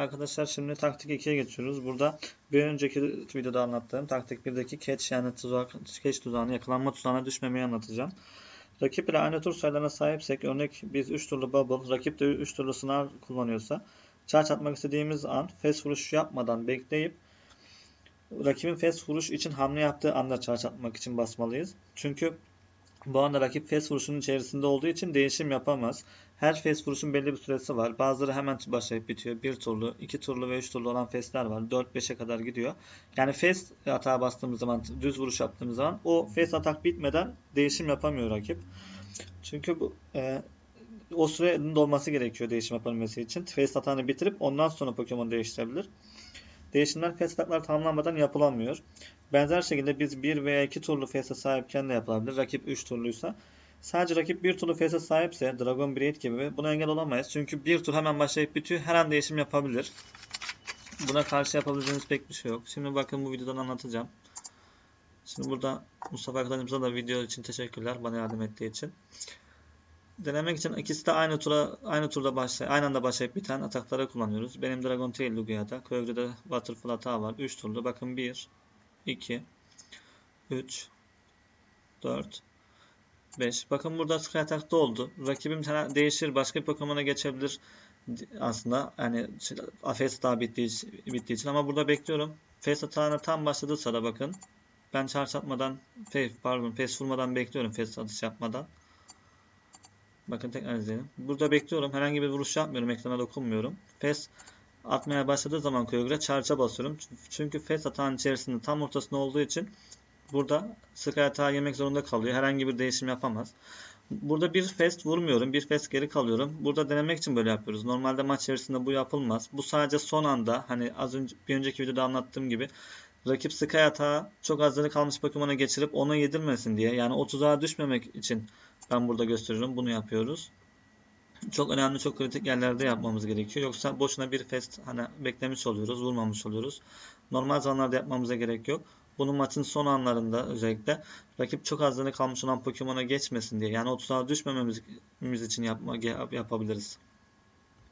Arkadaşlar şimdi taktik 2'ye geçiyoruz. Burada bir önceki videoda anlattığım taktik 1'deki catch yani tuzak, catch tuzağını yakalanma tuzağına düşmemeyi anlatacağım. Rakip ile aynı tur sayılarına sahipsek örnek biz 3 turlu bubble, rakip de 3 turlu sınav kullanıyorsa charge atmak istediğimiz an fast vuruş yapmadan bekleyip rakibin fast vuruş için hamle yaptığı anda charge atmak için basmalıyız. Çünkü bu anda rakip fast vuruşunun içerisinde olduğu için değişim yapamaz. Her fast vuruşun belli bir süresi var. Bazıları hemen başlayıp bitiyor. Bir turlu, iki turlu ve üç turlu olan fastler var. 4-5'e kadar gidiyor. Yani fast atağa bastığımız zaman, düz vuruş yaptığımız zaman o fast atak bitmeden değişim yapamıyor rakip. Çünkü bu e, o sürenin dolması gerekiyor değişim yapabilmesi için. Fast atağını bitirip ondan sonra Pokemon değiştirebilir. Değişimler fast ataklar tamamlanmadan yapılamıyor. Benzer şekilde biz 1 veya 2 turlu face'e sahipken de yapılabilir. Rakip 3 turluysa. Sadece rakip 1 turlu face'e sahipse Dragon Breed gibi buna engel olamayız. Çünkü bir tur hemen başlayıp bitiyor. Her an değişim yapabilir. Buna karşı yapabileceğiniz pek bir şey yok. Şimdi bakın bu videodan anlatacağım. Şimdi burada Mustafa arkadaşımıza da video için teşekkürler bana yardım ettiği için. Denemek için ikisi de aynı tura aynı turda başlay aynı anda başlayıp biten atakları kullanıyoruz. Benim Dragon Tail Lugia'da, Kövrü'de Waterfall atağı var. 3 turlu. Bakın 1 2 3 4 5 Bakın burada Sky Attack'ta oldu. Rakibim değişir. Başka bir Pokemon'a geçebilir aslında. Yani Face daha bittiği, bittiği için ama burada bekliyorum. Face atağına tam başladığı sırada bakın. Ben charge atmadan, pardon, face vurmadan bekliyorum face atış yapmadan. Bakın tekrar izleyelim. Burada bekliyorum. Herhangi bir vuruş yapmıyorum. Ekrana dokunmuyorum. Face atmaya başladığı zaman Kyogre'a charge'a basıyorum. Çünkü face atağın içerisinde tam ortasında olduğu için burada Sky atağı yemek zorunda kalıyor. Herhangi bir değişim yapamaz. Burada bir fast vurmuyorum. Bir fast geri kalıyorum. Burada denemek için böyle yapıyoruz. Normalde maç içerisinde bu yapılmaz. Bu sadece son anda hani az önce bir önceki videoda anlattığım gibi rakip Sky atağı çok azları kalmış Pokemon'a geçirip ona yedirmesin diye. Yani o tuzağa düşmemek için ben burada gösteriyorum. Bunu yapıyoruz. Çok önemli, çok kritik yerlerde yapmamız gerekiyor. Yoksa boşuna bir fest hani beklemiş oluyoruz, vurmamış oluyoruz. Normal zamanlarda yapmamıza gerek yok. Bunu maçın son anlarında özellikle rakip çok azları kalmış olan Pokemon'a geçmesin diye yani o tuzağa düşmememiz için yapma, yapabiliriz.